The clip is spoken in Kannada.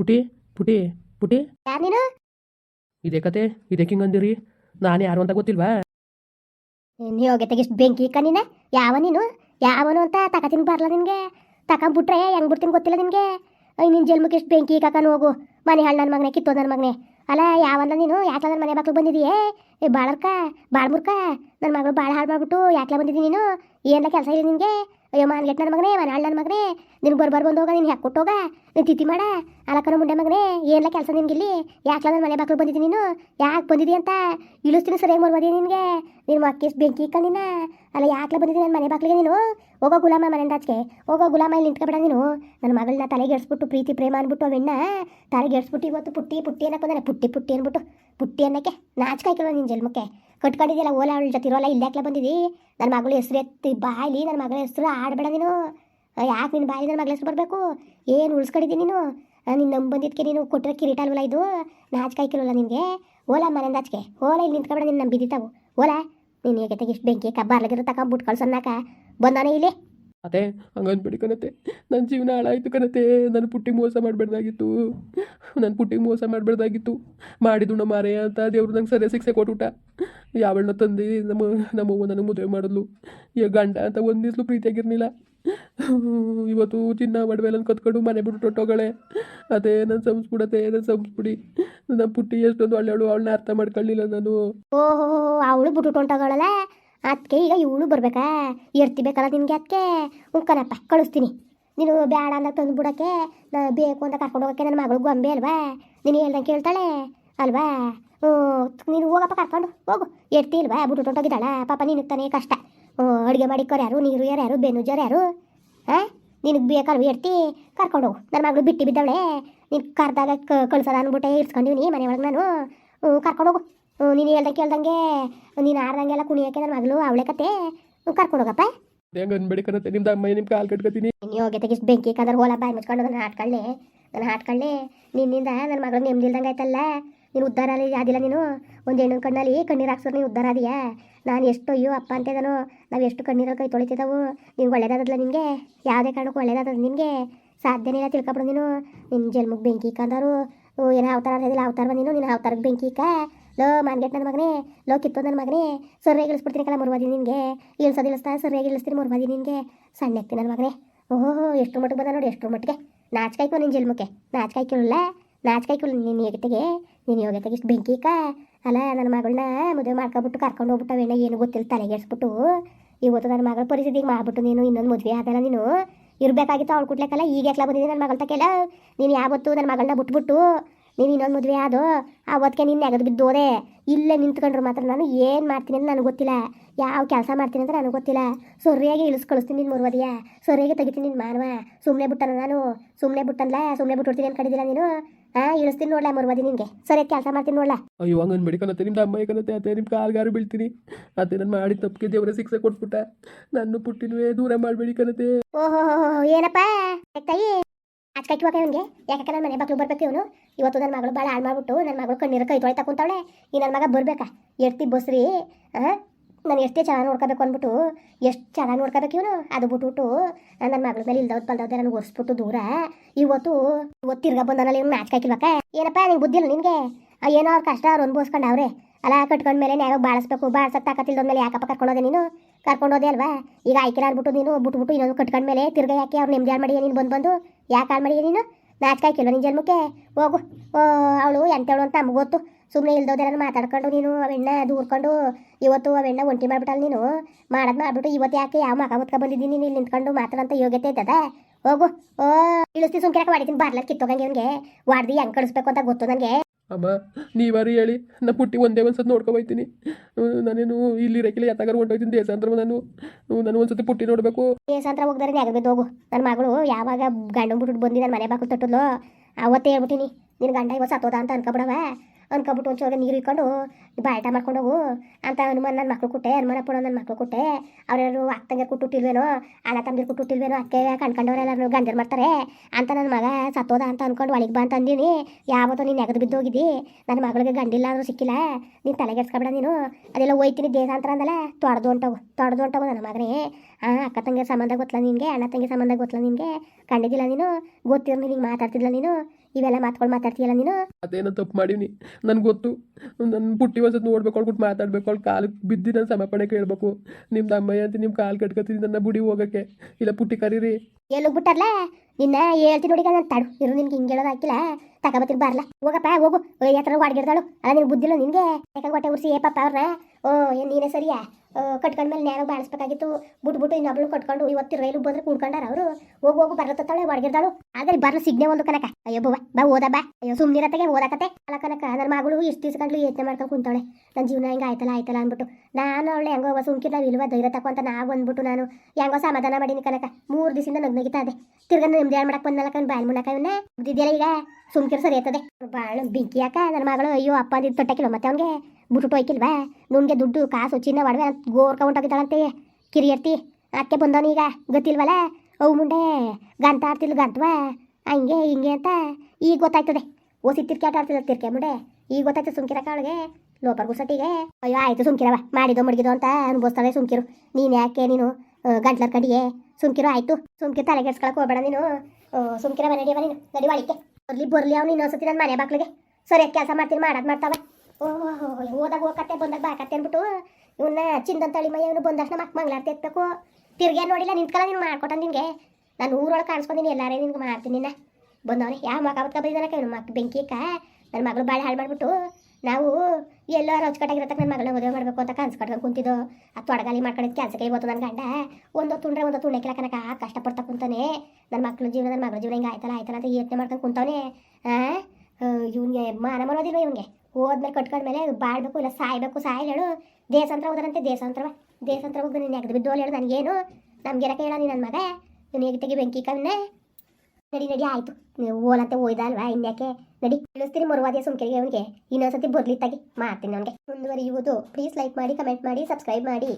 ಪುಟಿ ಪುಟಿ ಪುಟಿ. ಯಾರು ನೀನು? ಇದೇ ಕತೆ ಇದೇ ಅಂದಿರಿ. ನಾನು ಯಾರು ಅಂತ ಗೊತ್ತಿಲ್ವಾ? ನೀ ಹೋಗಿ ತೆಗಿಸ್ ಬೆಂಕಿ ಇಕ್ಕ ನೀನ? ಯಾವ ನೀನು? ಯಾವನು ಅಂತ ತಕತೀನಿ ಬರಲ್ಲ ನಿನಗೆ? ತಕೊಂಬಿಟ್ರೆ ಹೆಂಗ್ ಬಿಡ್ತೀನಿ ಗೊತ್ತಿಲ್ಲ ನಿನಗೆ? ಐ ನಿನ್ ಜನ್ಮಕ್ಕೆ ಎಷ್ಟು ಬೆಂಕಿ ಕಕ್ಕನು ಹೋಗು. ಮನೆ ಹಾಳು ನನ್ನ ಮಗನೇ ಕಿತ್ತೋ ನನ್ನ ಮಗನೇ. ಅಲ್ಲ ಯಾವಲ್ಲ ನೀನು? ಯಾಕೆ ನನ್ನ ಮನೆ ಬಾಕ್ಲು ಬಂದಿದೀಯೇ ಏ ಬಾಳರ್ಕ ಬಾಳ್ಮುರ್ಕ ನನ್ನ ಮಗಳು ಭಾಳ ಹಾಳು ಮಾಡ್ಬಿಟ್ಟು ಯಾಕೆ ಬಂದಿದ್ದೀನಿ ನೀನು? ಏನೆಲ್ಲ ಕೆಲಸ ಇಲ್ಲ ನಿನಗೆ? ಅಯ್ಯೋ ಮಾನ್ಗೆಟ್ ನನ್ನ ಮಗನೇ, ಮನೆ ನನ್ನ ಮಗನೇ ನಿನ್ ಬರ್ ಬಂದು ಹೋಗ ನೀನು ಯಾಕೆ ಕೊಟ್ಟೋಗ? ನೀನು ತಿತಿ ಮಾಡ ಅಲಕ್ಕನ ಮುಂಡೆ ಮಗನೇ, ಏನ್ಲ ಕೆಲಸ ನಿನ್ಗಿಲ್ಲಿ? ಯಾಕೆ ನನ್ನ ಮನೆ ಬಾಕ್ಲು ಬಂದಿದ್ದೀನಿ ನೀನು? ಯಾಕೆ ಬಂದಿದ್ದೀನಿ ಅಂತ ಇಳಿಸ್ತೀನಿ ಸರಿಯಾಗಿ ಮರ್ಬೋದಿ ನಿನಗೆ? ನೀನು ಮಕ್ಕೇಸ್ ಬೆಂಕಿ ಇಕ್ಕ ನಿನ್ನ? ಅಲ್ಲ ಯಾಕೆ ಬಂದಿದ್ದೀನಿ ನನ್ನ ಮನೆ ಬಾಕ್ಲಿಗೆ ನೀನು? ಹೋಗೋ ಗುಲಾಮ ಮನೆ ಆಚೆಗೆ ಹೋಗೋ ಗುಲಾಮ ಇಲ್ಲಿ ನಿಂತ್ಕೊಬೇಡ ನೀನು? ನನ್ನ ಮಗಳನ್ನ ತಲೆಗೆಡ್ಸ್ಬಿಟ್ಟು ಪ್ರೀತಿ ಪ್ರೇಮ ಅಂದ್ಬಿಟ್ಟು ಅವೆಣ್ಣ ತಲೆಗೆಡ್ಸ್ಬಿಟ್ಟು ಇವತ್ತು ಪುಟ್ಟಿ ಪುಟ್ಟಿ ಅನ್ನಕ್ಕೆ ಬಂದಾನೆ. ಪುಟ್ಟಿ ಪುಟ್ಟಿ ಅಂದ್ಬಿಟ್ಟು ಪುಟ್ಟಿ ಅನ್ನಕ್ಕೆ ನಾಚ್ಕಾಯ್ಕಿಲ್ವ ನಿನ್ನ ಜನ್ಮಕ್ಕೆ. ಕಟ್ಕೊಂಡಿದ್ದಿಲ್ಲ ಓಲಾ ಅವಳ ಜೊತೆ ಇರೋಲ್ಲ ಇಲ್ಲಾಕ್ಲೆ ಬಂದಿದ್ದಿ ನನ್ನ ಮಗಳ ಹೆಸರು ಎತ್ತಿ ಬಾಯಿಲಿ ನನ್ನ ಮಗಳ ಹೆಸರು ಆಡಬೇಡ ನೀನು. ಯಾಕೆ ನಿನ್ನ ಬಾಯಿ ನನ್ನ ಮಗಳ ಹೆಸರು ಬರಬೇಕು? ಏನು ಉಳಿಸ್ಕೊಂಡಿದ್ದೀನಿ ನೀನು? ನಿನ್ನ ನಂಬ ಬಂದಿದ್ದಕ್ಕೆ ನೀನು ಕೊಟ್ಟರೆ ಕಿರೀಟ ಅಲ್ವಲ್ಲ ಇದು? ನಾಚ್ಕಾಯ್ಕಿಲ್ವಲ್ಲ ನಿನಗೆ? ಓಲಾ ಮನೆಯಿಂದ ಆಚೆಗೆ ಓಲಾ ಇಲ್ಲಿ ನಿಂತ್ಕೊಬೇಡ ನಿನ್ನ ನಂಬಿದ್ದಾವು ಓಲಾ, ನೀನು ಹೇಗೆ ತೆಗಿಷ್ಟು ಬೆಂಕಿ ಕಬ್ಬಾರ್ಲಾಗಿರೋ ಬುಟ್ ಕಳ್ಸನ್ನಾಕ ಬಂದಾನೆ ಇಲ್ಲಿ. ಅದೇ ಹಂಗನ್ಬಿಡಿ ಕಣತೆ. ನನ್ನ ಜೀವನ ಹಾಳಾಯ್ತು ಕನತೆ ನನ್ನ ಪುಟ್ಟಿ ಮೋಸ ಮಾಡಬೇಡ್ದಾಗಿತ್ತು. ನನ್ನ ಪುಟ್ಟಿಗೆ ಮೋಸ ಮಾಡಬೇಡ್ದಾಗಿತ್ತು. ಮಾಡಿದ್ದು ಮಾರೇ ಅಂತ ದೇವ್ರು ನಂಗೆ ಸರಿಯಾಗಿ ಶಿಕ್ಷೆ ಕೊಟ್ಬಿಟ್ಟ. ಯಾವಳನ್ನ ತಂದು ನಮ್ಮ, ನಮ್ಮವ್ವ ನನಗೆ ಮದುವೆ ಮಾಡಿದ್ಲು. ಈಗ ಗಂಡ ಅಂತ ಒಂದು ದಿವ್ಸಲು ಪ್ರೀತಿಯಾಗಿರ್ಲಿಲ್ಲ. ಇವತ್ತು ಚಿನ್ನ ಮಡ್ಮೇಲೆ ಕತ್ಕೊಂಡು ಮನೆ ಬಿಟ್ಟು ಹೊಟ್ಟೋಗಳೆ ಅದೇ ನಾನು ಸಂಸ್ಬಿಡತ್ತೆ ನನ್ನ ಸಂಸ್ಬಿಡಿ ನನ್ನ ಪುಟ್ಟಿ ಎಷ್ಟೊಂದು ಒಳ್ಳೆಯವಳು, ಅವಳನ್ನ ಅರ್ಥ ಮಾಡ್ಕೊಳ್ಳಿಲ್ಲ ನಾನು. ಓಹೋ, ಅವಳು ಬಿಟ್ಟು ಹೊಂಟೋಗಳಲ್ಲ ಅದಕ್ಕೆ ಈಗ ಇವಳು ಬರ್ಬೇಕಾ? ಎರ್ತಿಬೇಕಲ್ಲ ನಿನಗೆ ಅದಕ್ಕೆ ಉಕ್ಕನಪ್ಪ ಕಳಿಸ್ತೀನಿ. ನೀನು ಬೇಡ ಅಂತ ತಂದು ಬಿಡೋಕ್ಕೆ ಬೇಕು ಅಂತ ಕರ್ಕೊಂಡು ಹೋಗೋಕ್ಕೆ ನನ್ನ ಮಗಳು ಗೊಂಬೆ ಅಲ್ವಾ? ನೀನು ಹೇಳ್ದಂಗೆ ಕೇಳ್ತಾಳೆ ಅಲ್ವಾ? ನೀನು ಹೋಗಪ್ಪ ಕರ್ಕೊಂಡು. ಹೋಗು. ಎಡ್ತಿ ಇಲ್ವಾ ಬಿಟ್ಟು ಹೊಂಟೋಗಿದ್ದಾಳ ಪಾಪ ನೀನು ತಾನೇ ಕಷ್ಟ ಅಡುಗೆ ಮಾಡಿಕ್ಕೋರು ಯಾರು ನೀರು ಯಾರು ಯಾರು ಯಾರು ಹಾಂ ನಿನಗೆ ಬೇಕಲ್ವ ಎರ್ತಿ ಕರ್ಕೊಂಡು ಹೋಗು. ನನ್ನ ಮಗಳು ಬಿಟ್ಟು ಬಿದ್ದವಳೆ. ನೀನು ಕರ್ದಾಗ ಕಳ್ಸೋದ ಅಂದ್ಬಿಟ್ಟೆ ಇರ್ಸ್ಕೊಂಡಿವ್ನಿ ಮನೆ ಒಳಗೆ ನಾನು. ಕರ್ಕೊಂಡು ಹೋಗು. ನೀನು ಹೇಳ್ದಂಗೆ ಕೇಳ್ದಂಗೆ ನೀನು ಆಡ್ದಂಗೆಲ್ಲ ಕುಣಿಯೋಕೆ ನನ್ನ ಮಗಳು ಅವಳೆ ಕತೆ. ಕರ್ಕೊಂಡು ಹೋಗಪ್ಪ. ಹೆಂಗೆ ಅನ್ಬೇಡಿ ಕಣತೆ ನಿಮ್ದು ಅಮ್ಮ ನಿಮ್ಮ ಕಾಲು ಕಟ್ಕೊತೀನಿ ನೀನು ಹೋಗಿ ತೆಗಿಸ್ ಬೆಂಕಿ ಕಂದ್ರೆ ಹೋಲ ಬಾಯಿ ಮುಚ್ಕೊಂಡು ನನ್ನ ಹಾಟ್ಕೊಳ್ಳೆ ನನ್ನ ಹಾಟ್ಕೊಳ್ಳೆ ನಿನ್ನಿಂದ ನನ್ನ ಮಗಳು ನೆಮ್ಮದಿಲ್ದಂಗೆ ಆಯ್ತಲ್ಲ. ನೀನು ಉದ್ಧಾರ ಅಲ್ಲಿ ಆದಿಲ್ಲ ನೀನು? ಒಂದು ಹೆಣ್ಣು ಕಣ್ಣಲ್ಲಿ ಕಣ್ಣೀರು ಹಾಕ್ಸೋರು ನೀನು ಉದ್ಧಾರ ಆದಿಯಾ? ನಾನು ಎಷ್ಟು ಅಯ್ಯೋ ಅಪ್ಪ ಅಂತಿದ್ದಾನೋ ನಾವು ಎಷ್ಟು ಕಣ್ಣೀರಲ್ಲಿ ಕೈ ತೊಳಿತಿದ್ದಾವು ನೀನು ಒಳ್ಳೇದಾದಲ್ಲ ನಿನಗೆ? ಯಾವುದೇ ಕಾರಣಕ್ಕೂ ಒಳ್ಳೇದಾದ ನಿನಗೆ? ಸಾಧ್ಯನೇ ಇಲ್ಲ ತಿಳ್ಕೊಬಿಡು ನೀನು. ನಿನ್ನ ಜನ್ಮಕ್ಕೆ ಬೆಂಕಿ ಕಂದರು ಏನೋ ಅವತಾರ ಅದಿಲ್ಲ ಅವತಾರ ನೀನು? ನಿನ್ನ ಅವತಾರಕ್ಕೆ ಬೆಂಕಿ ಇಕ್ಕ ಲೋ, ಮಾನ್ಗೆಟ್ ನನ್ನ ಮಗನೇ. ಲೋ ಕಿತ್ತೋ ನನ್ನ ಮಗನೇ. ಸರಿಯಾಗಿ ಇಳಿಸ್ಬಿಡ್ತೀನಿ ಕಲ ಮುರ್ವಾದಿ ನಿನಗೆ. ಇಳಿಸೋದು ಇಳಿಸ್ತಾ ಸರಿಯಾಗಿ ಇಳಿಸ್ತೀನಿ ಮುರ್ವಾದಿ ನಿನಗೆ. ಸಣ್ಣ ನನ್ನ ಮಗನೇ. ಓಹೋ, ಎಷ್ಟು ಮಟ್ಟಿಗೆ ಬಂದ ನೋಡಿ, ಎಷ್ಟು ಮಟ್ಟಿಗೆ. ನಾಚ್ಕಾಯ್ಕೋ ನಿನ್ನ ಜನ್ಮಕ್ಕೆ. ನಾಚ್ಕಾಯ್ಕಿಲ್ಲ ನಾಚ್ಕಾಯ್ಕಿಲ್ಲ ನಿನ್ನ ಯೋಗ್ಯತೆಗೆ ನೀನು ಯೋಗ್ಯತೆಗೆ ಇಷ್ಟು ಬೆಂಕಿ ಇಕ್ಕ ಅಲ್ಲ ನನ್ನ ಮಗಳನ್ನ ಮದುವೆ ಮಾಡ್ಕೊಬಿಟ್ಟು ಕರ್ಕೊಂಡು ಹೋಗ್ಬಿಟ್ಟವೇನ ಏನು ಗೊತ್ತಿಲ್ಲ, ತಲೆಗೆಡ್ಸ್ಬಿಟ್ಟು. ಇವತ್ತು ನನ್ನ ಮಗಳ ಪರಿಸ್ಥಿತಿಗೆ ಮಾಡ್ಬಿಟ್ಟು ನೀನು ಇನ್ನೊಂದು ಮದುವೆ ಆದಲ್ಲ ನೀನು. ಇರಬೇಕಾಗಿತ್ತು ಅವ್ಳು ಕೊಡ್ಲಕ್ಕಲ್ಲ ಈಗ ಯಾಕೆ ಬಂದಿದೆ ನನ್ನ ಮಗಳ ತಕ್ಕೆಲ್ಲ ನೀನು ಯಾವತ್ತು ನನ್ನ ಮಗಳನ್ನ ಬಿಟ್ಬಿಟ್ಟು ನೀನು ಇನ್ನೊಂದು ಮದುವೆ ಆದೋ. ಅವತ್ತಿಗೆ ನೀನು ನೆಗದು ಬಿದ್ದೋದೆ. ಇಲ್ಲೇ ನಿಂತ್ಕೊಂಡ್ರು ಮಾತ್ರ ನಾನು ಏನು ಮಾಡ್ತೀನಿ ಅಂತ ನನಗೆ ಗೊತ್ತಿಲ್ಲ. ಯಾವ ಕೆಲಸ ಮಾಡ್ತೀನಿ ಅಂತ ನನಗೆ ಗೊತ್ತಿಲ್ಲ. ಸರಿಯಾಗಿ ಇಳಿಸ್ ಕಳಿಸ್ತೀನಿ ನಿನ್ನ ಮುರುವದಿಯ. ಸರಿಯಾಗಿ ತೆಗಿತೀನಿ ನಿನ್ನ ಮಾನವ. ಸುಮ್ಮನೆ ಬಿಟ್ಟನ ನಾನು. ಸುಮ್ಮನೆ ಬಿಟ್ಟನಲ್ಲ ಸುಮ್ಮನೆ ಬಿಟ್ಟು ಅನ್ಕೊಂಡಿದ್ದಿಲ್ಲ ನೀನು. ಹಾಂ ಇಳಿಸ್ತೀನಿ ನೋಡ್ಲಾ ಮುರ್ವದಿ ನಿನಗೆ. ಸರಿ ಕೆಲಸ ಮಾಡ್ತೀನಿ ನೋಡ್ಲಾ. ಅಯ್ಯೋ ಹಂಗೆ ಅನ್ಬೇಡಿ ಕಣತೆ ನಿಮ್ದು ಅಮ್ಮ ಕಣತೆ ಅತ್ತೆ ನಿಮ್ಮ ಕಾಲ್ಗಾರು ಬೀಳ್ತೀನಿ. ಅತ್ತೆ ನಾನು ಮಾಡಿ ತಪ್ಪಿಗೆ ದೇವರ ಶಿಕ್ಷೆ ಕೊಟ್ಬಿಟ್ಟ. ನನ್ನ ಪುಟ್ಟಿನವೇ ದೂರ ಮಾಡ್ಬೇಡಿ ಕಣತೆ ಓಹೋ ಏನಪ್ಪ? ಕೈ ಆಚ್ಕಾಯ್ತು ಇವಾಗ ಇವನಿಗೆ. ಯಾಕೆ ನನ್ನ ಮನೆ ಬಾಕ್ಲು ಬರ್ಬೇಕು ಇವನು. ಇವತ್ತು ನನ್ನ ಮಗಳು ಭಾಳ ಹಾಳು ಮಾಡ್ಬಿಟ್ಟು ನನ್ನ ಮಗಳು ಕಣ್ಣೀರು ಕೈ ತೊಳಿತಾ ಕುಂತಾಳೆ ಈ ನನ್ನ ಮಗ ಬರ್ಬೇಕಾ? ಎಡ್ತಿ ಬಸ್ರಿ ಹಾಂ ನಾನು ಎಷ್ಟೇ ಚೆನ್ನಾಗಿ ನೋಡ್ಕೋಬೇಕು ಅಂದ್ಬಿಟ್ಟು, ಎಷ್ಟು ಚೆನ್ನಾಗಿ ನೋಡ್ಕೋಬೇಕು ಇವನು? ಅದು ಬಿಟ್ಬಿಟ್ಟು, ನನ್ನ ಮಗಳ ಮೇಲೆ ಇಲ್ದವ್ದು ಬಲ್ದವ್ದೆ ನನಗೆ ಒರೆಸ್ಬಿಟ್ಟು ದೂರ. ಇವತ್ತು ಇವತ್ತು ತಿರ್ಗಾ ಬಂದನಲ್ಲಿ, ಇವ್ನು ನಾಚ್ಕಾಯ್ಕಿಲ್ವಕ್ಕ ಏನಪ್ಪ, ನಿಂಗೆ ಬುದ್ಧಿಲ್ಲ ನಿನಗೆ? ಏನೋ ಅವ್ರ ಕಷ್ಟ, ಅವ್ರು ಅನ್ಭವಿಸ್ಕೊಂಡು ಅವ್ರೆ. ಅಲ್ಲ ಕಟ್ಕೊಂಡ ಮೇಲೆ ಯಾವಾಗ ಬಾಳಿಸ್ಬೇಕು. ಬಾಳ್ಸಕ್ಕೆ ತಾಕತ್ತಿಲ್ದ ಮೇಲೆ ಯಾಕಪ್ಪ ಕರ್ಕೊಂಡೋದೆ ನೀನು? ಕರ್ಕೊಂಡೋದೆ ಅಲ್ವಾ? ಈಗ ಆಯ್ಕೆ ಅಂದ್ಬಿಟ್ಟು ನೀನು, ಬಿಟ್ಬಿಟ್ಟು ಇನ್ನೊಂದು ಕಟ್ಕೊಂಡ ಮೇಲೆ ತಿರ್ಗಾ ಯಾಕೆ ಅವ್ರು ನಿಮ್ದು ಯಾರು ಮಾಡಿಯ ನೀನು ಬಂದು ಬಂದು? ಯಾಕೆ ಹಾಳು ಮಾಡಿಯ ನೀನು? ನಾಚ್ಕಾಯ್ಕಿಲ್ವ ನಿನ್ನ ಜನ್ಮಕ್ಕೆ? ಹೋಗು. ಅವಳು ಎಂತೇಳು ಅಂತ ನಮ್ಗೆ ಗೊತ್ತು. ಸುಮ್ಮನೆ ಇಲ್ದೋದೆಲ್ಲ ಮಾತಾಡ್ಕೊಂಡು ನೀನು ಅವೆಣ್ಣ ದೂರ್ಕೊಂಡು ಇವತ್ತು ಅವೆಣ್ಣ ಒಂಟಿ ಮಾಡ್ಬಿಟ್ಟಲ್ಲ ನೀನು. ಮಾಡೋದು ಮಾಡ್ಬಿಟ್ಟು ಇವತ್ತು ಯಾಕೆ ಯಾವ ಮಗ ಮುತ್ಕ ಬಂದಿದ್ದೀನಿ ನೀನು ಇಲ್ಲಿ ನಿಂತ್ಕೊಂಡು ಮಾತಾಡಂತ ಯೋಗ್ಯತೆ ಇದ್ದದ? ಹೋಗು. ಓ ಇಳಿಸ್ತಿ ಸುಮ್ಕಿರಕ್ಕೆ ಮಾಡಿದ್ದೀನಿ ಬಾರ್ಲಕ್ ಕಿತ್ತೋಗಂಗೆ ಅವ್ನಿಗೆ ವಾಡ್ದಿ ಹೆಂಗೆ ಕಳಿಸ್ಬೇಕು ಅಂತ ಗೊತ್ತು ನನಗೆ. ಅಮ್ಮ ನೀವಾರು ಹೇಳಿ. ನಾ ಪುಟ್ಟಿ ಒಂದೇ ಒಂದು ಸತಿ ಹ್ಮ್, ನಾನೇನು ಇಲ್ಲಿ ರೈಕಿಲ್ಲ ಎತ್ತಾಗಾರು ಹೊಂಟೋಯ್ತೀನಿ. ದೇಶಾಂತರ ನಾನು ನಾನು ಒಂದ್ಸತಿ ಪುಟ್ಟಿ ನೋಡಬೇಕು. ದೇಶಾಂತರ ಹೋಗ್ದಾರೆ ಆಗಬೇಕು ಬಿದ್ದು ಹೋಗು. ನನ್ನ ಮಗಳು ಯಾವಾಗ ಗಂಡ ಬಿಟ್ಟು ಬಂದು ನನ್ನ ಮನೆ ಬಾಕು ತಟ್ಟದ್ಲು ಅವತ್ತೇ ಹೇಳ್ಬಿಟ್ಟಿನಿ. ನಿನ್ನ ಗಂಡ ಇವತ್ತು ಸತ್ತೋದ ಅಂತ ಅನ್ಕೊಬಿಡವ. ಅನ್ಕೊಬಿಟ್ಟು ಒಂಚೂರು ನೀರು ಇಟ್ಕೊಂಡು ಬಾಯ್ಟ ಮಾಡ್ಕೊಂಡು ಹೋಗು. ಅಂತ ಹನುಮಾನ್ ನನ್ನ ಮಕ್ಳು ಕೊಟ್ಟೆ, ಅನುಮಾನ ಪಡೋ ನನ್ನ ಮಕ್ಳು ಕೊಟ್ಟೆ. ಅವ್ರ್ಯಾರು ಅಕ್ಕಂಗೆ ಕುಟ್ಟುಟ್ಟಿಲ್ವೇನೋ ಅಣ್ಣ ತಂದಿರು ಕುಟ್ಟುಟ್ಟಿಲ್ವೇನೋ ಅಕ್ಕೆ ಕಣ್ಕೊಂಡವ್ರೆಲ್ಲರೂ ಗಂಜರ್ ಮಾಡ್ತಾರೆ ಅಂತ ನನ್ನ ಮಗ ಸತ್ತೋದ ಅಂತ ಅನ್ಕೊಂಡು ಒಳಗೆ ಬಾ ಅಂತ ಅಂದೀನಿ. ಯಾವತ್ತೋ ನೀನು ನೆಗದು ಬಿದ್ದೋಗಿದ್ದಿ ನನ್ನ ಮಗಳಿಗೆ ಗಂಡಿಲ್ಲ ಅಂದ್ರೂ ಸಿಕ್ಕಿಲ್ಲ. ನೀನು ತಲೆಗೆಡ್ಸ್ಕೊಬೇಡ ನೀನು. ಅದೆಲ್ಲ ಹೋಯ್ತೀನಿ ಅಂತ ಅಂದಲ್ಲ, ತೊಡ್ದು ಹೊಂಟವು ತೊಡ್ದು ಹೊಂಟವು ನನ್ನ ಮಗನೇ. ಹಾಂ ಅಕ್ಕ ತಂಗಿ ಸಂಬಂಧ ಗೊತ್ತಲ್ಲ ನಿನಗೆ, ಅಣ್ಣ ತಂಗಿ ಸಂಬಂಧ ಗೊತ್ತಲ್ಲ ನಿನಗೆ? ಕಂಡಿದ್ದಿಲ್ಲ ನೀನು? ಗೊತ್ತಿರೋ ನಿನಗೆ ಮಾತಾಡ್ತಿದ್ಲ ನೀನು? ಇವೆಲ್ಲ ಮಾತ್ಕೊಂಡು ಮಾತಾಡ್ತೀಯಲ್ಲ ನೀನು? ಅದೇನೋ ತಪ್ಪು ಮಾಡೀನಿ. ನನಗೆ ಗೊತ್ತು. ನನ್ನ ಪುಟ್ಟಿ ಒಂದ್ಸತಿ ನೋಡ್ಬೇಕು ಅವ್ಳು ಮಾತಾಡ್ಬೇಕು ಅವ್ಳು ಕಾಲಿಗೆ ಬಿದ್ದು ನಾನು ಸಮರ್ಪಣೆ ಕೇಳಬೇಕು. ನಿಮ್ದು ಅಮ್ಮಯ್ಯ ಅಂತ ನಿಮ್ಮ ಕಾಲು ಕಟ್ಕೊತೀನಿ ನನ್ನ ಬುಡಿ ಹೋಗೋಕ್ಕೆ. ಇಲ್ಲ ಪುಟ್ಟಿ ಕರೀರಿ. ಎಲ್ಲಿಗೆ ಬಿಟ್ಟಾರ್ಲ ನಿನ್ನ ಹೇಳ್ತೀನಿ ನೋಡಿ ನಾನು ತಡು. ಇರು ನಿನ್ಗೆ ಹಿಂಗೆ ಹೇಳೋದು ಹಾಕಿಲ್ಲ. ತಗೋಬತ್ತೀನಿ ಬಾರ್ಲ. ಹೋಗಪ್ಪ ಹೋಗು. ಯಾತ್ರ ಅಡ್ಗಿಡ್ತಾಳು ಅಲ್ಲ ನಿನ್ಗೆ ಬುದ್ಧಿಲ್ಲ ನಿನಗೆ. ಯಾಕಂದ್ರೆ ಹೊಟ್ಟೆ ಉರ್ಸಿ ಏ ಪಾಪ ಅವ್ರನ್ನ ಏನು ನೀನೇ ಸರಿಯಾ? ಕಟ್ಕೊಂಡ್ಮೇಲೆ ನ್ಯಾಯ ಬಾಳಿಸ್ಬೇಕಾಗಿತ್ತು. ಬಿಟ್ಬಿಟ್ಟು ಇನ್ನೊಬ್ಳು ಕಟ್ಕೊಂಡು ಇವತ್ತು ರೈಲು ಬಂದ್ರೆ ಕೂಡ್ಕೊಂಡಾರ ಅವರು? ಹೋಗಿ ಹೋಗು ಬರ್ಲತ್ತಾಳೆ ಒಡಗಿರ್ದಾಳು ಆಗಲಿ ಬರ್ಲ ಸಿಗ್ನೆ ಒಂದು ಕನಕ. ಅಯ್ಯೋ ಬವ್ವ, ಬಾ, ಓದ, ಬಾ. ಅಯ್ಯೋ ಸುಮ್ಮನಿರತ್ತಾಗೆ ಓದಾಕತ್ತೆ ಅಲ್ಲ ಕನಕ ನನ್ನ ಮಗಳು ಇಷ್ಟು ದಿವ್ಸಗಂಡ್ಲು ಯೋಚನೆ ಮಾಡ್ಕೊಂಡು ಕುಂತಾಳೆ ನನ್ನ ಜೀವನ ಹಿಂಗೆ ಆಯ್ತಲ್ಲ ಆಯ್ತಲ್ಲ ಅಂದ್ಬಿಟ್ಟು. ನಾನು ಅವಳು ಹೆಂಗೋ ಸುಮ್ಕಿರ್ ನಾವು ಇಲ್ವ? ಧೈರ್ಯ ತಕ್ಕೊಂತ ಅಂತ ನಾವು ಅಂದ್ಬಿಟ್ಟು ನಾನು ಹೆಂಗೋ ಸಮಾಧಾನ ಮಾಡೀನಿ ಕನಕ. ಮೂರು ದಿವಸದಿಂದ ನಗ್ನಗಿತಾ ಅದೇ ತಿರ್ಗ ನಿಮ್ದು ಏನು ಮಾಡಕ್ಕೆ ಬಂದಲ್ಲ ಕಣ್, ಬಾಯ್ ಮುಣಕ ಇವನ್ನ ಈಗ? ಸುಮ್ಕಿರ್ ಸರಿ ಆಯ್ತದೆ. ಬಾಳು ಬೆಂಕಿ ಯಾಕ? ನನ್ನ ಮಗಳು, ಅಯ್ಯೋ, ಅಪ್ಪ ಅಂದಿದ್ದು ತೊಟ್ಟಕಿಲ್ಲ ಮತ್ತೆ ಅವ್ನಿಗೆ. ಬಿಟ್ಬಿಟ್ಟು ಹೋಯ್ಕಿಲ್ವಾ? ನುಂಗೆ ದುಡ್ಡು, ಕಾಸು, ಚಿನ್ನ, ಒಡವೆ ಗೋರ್ಕ ಹೊಂಟೋಗಿದ್ದಾಳಂತೆ ಕಿರಿಯರ್ತಿ ಅದಕ್ಕೆ ಬಂದವನು ಈಗ, ಗೊತ್ತಿಲ್ವಲ್ಲ? ಅವು ಮುಂಡೆ ಗಂಟ ಆಡ್ತಿಲ್ಲ ಗಂಟವಾ ಹಂಗೆ, ಹಿಂಗೆ ಅಂತ ಈಗ ಗೊತ್ತಾಯ್ತದೆ. ಓಸಿ ತಿರ್ಕೆ ಆಟ ಆಡ್ತಿಲ್ಲ ತಿರ್ಕೆ ಮುಂಡೆ ಈಗ ಗೊತ್ತಾಯ್ತು ಸುಂಕಿರ ಕಾಳಿಗೆ ಲೋಪರ್ ಗುಸಟಿಗೆ ಅಯ್ಯೋ, ಆಯ್ತು ಸುಮ್ಕಿರವ. ಮಾಡಿದೋ ಮಡಗಿದೋ ಅಂತ ಅನ್ಭವಿಸ್ತಾಳೆ ಸುಮ್ಕಿರು. ನೀನು ಯಾಕೆ ನೀನು ಗಂಟ್ಲರ್ ಕಡಿಗೆ ಸುಮ್ಕಿರು, ಆಯ್ತು. ಸುಮ್ಕಿರು ತಲೆಗೆಡ್ಸ್ಕೊಳಕ್ ಹೋಗ್ಬೇಡ ನೀನು. ಸುಮ್ಕಿರವ ನಡಿಯವ ನೀನು. ನಡಿವಾಳಿಕೆ ಬರ್ಲಿ ಬರ್ಲಿ ಅವ್ನು ಇನ್ನೊಂದ್ಸತಿ ನನ್ನ ಮನೆ ಬಾಕ್ಲಿಗೆ ಸರಿ ಕೆಲಸ ಮಾಡ್ತೀನಿ, ಮಾಡೋದು ಮಾಡ್ತಾವ. ಹೋದಾಗ ಹೋಗತ್ತೆ ಬಂದಾಗ ಬಾಕತ್ತೆ ಅಂದ್ಬಿಟ್ಟು ಇವನ್ನ ಚಿಂದನ್ ತಳಿ ಮೈ ಇವನು ಬಂದಕ್ಷಣ ಮಕ್ ಮಂಗ್ಲಾರ್ತಿ ಎತ್ತಬೇಕು. ನೋಡಿಲ್ಲ, ನಿಂತ್ಕಲ್ಲ ನೀನು ಮಾಡ್ಕೊಟ್ಟ ನಿನಗೆ? ನಾನು ಊರೊಳಗೆ ಕಾಣಿಸ್ಕೊಂಡಿನಿ ಎಲ್ಲಾರೇ ನಿನ್ಗೆ ಮಾಡ್ತೀನಿ ನಿನ್ನ. ಬಂದವನೇ, ಯಾವ ಮಗ ಬತ್ಕ ಬಂದಿದ್ದಾನೆ ಇವನು? ಮಕ್ ಬೆಂಕಿಕ ನನ್ನ ಮಗಳು ಭಾಳ ಹಾಳು ಮಾಡಿಬಿಟ್ಟು ನಾವು ಎಲ್ಲೋ ರೊಚ್ಕಟ್ಟಾಗಿರತ್ತಕ್ಕೆ ನನ್ನ ಮಗಳನ್ನ ಮದುವೆ ಮಾಡಬೇಕು ಅಂತ ಕನ್ಸು ಕಟ್ಕೊಂಡು ಕುಂತಿದ್ದು. ಆ ತೊಡಗಾಲಿ ಮಾಡ್ಕೊಂಡಿದ್ದು ಕೆಲಸಕ್ಕೆ ಇವತ್ತು ನನ್ನ ಗಂಡ. ಒಂದು ತುಂಡ್ರೆ ಒಂದು ತುಂಡೆ ಕನಕ ಕಷ್ಟಪಡ್ತಾ ಕುಂತಾನೆ. ನನ್ನ ಮಕ್ಳ ಜೀವನ ನನ್ನ ಮಗಳ ಜೀವನ ಹಿಂಗೆ ಆಯ್ತಲ್ಲ ಆಯ್ತಲ್ಲ ಅಂತ ಯೋಚನೆ ಮಾಡ್ಕೊಂಡು ಕುಂತವನೇ. ಇವನಿಗೆ ಮಾನ ಮರೋದಿಲ್ಲ ಇವನಿಗೆ? ಹೋದ್ಮೇಲೆ ಕಟ್ಕೊಂಡ್ಮೇಲೆ ಬಾಳ್ಬೇಕು ಇಲ್ಲ ಸಾಯ್ಬೇಕು ಸಾಯ್ ಹೇಳು. ದೇಶಾಂತರ ಹೋದ್ರಂತೆ ದೇಶಾಂತರ ದೇಶಾಂತರ ಹೋಗಿ ನೀನು ಎಗ್ದು ಬಿದ್ದೋಲ್ ಹೇಳು ನನಗೇನು. ನಮ್ಗೆರಕ್ಕೆ ಹೇಳ ನೀನು ನನ್ನ ಮಗ. ನೀನು ಹೇಗೆ ತೆಗಿ ಬೆಂಕಿ ಕಣ್ಣೆ. ನಡಿ ನಡಿ, ಆಯ್ತು. ನೀವು ಓಲಂತೆ ಹೋಯ್ದ ಅಲ್ವಾ ಇನ್ಯಾಕೆ ನಡಿ. ತಿಳಿಸ್ತೀನಿ ಮರುವಾದಿಯ ಸುಮ್ಕೆರಿಗೆ ಅವನಿಗೆ. ಇನ್ನೊಂದ್ಸತಿ ಬರ್ಲಿ ತಾಗಿ. ಮಾಡ್ತೀನಿ ಅವನಿಗೆ. ಮುಂದುವರಿಯುವುದು. ಪ್ಲೀಸ್ ಲೈಕ್ ಮಾಡಿ ಕಮೆಂಟ್ ಮಾಡಿ ಸಬ್ಸ್ಕ್ರೈಬ್ ಮಾಡಿ.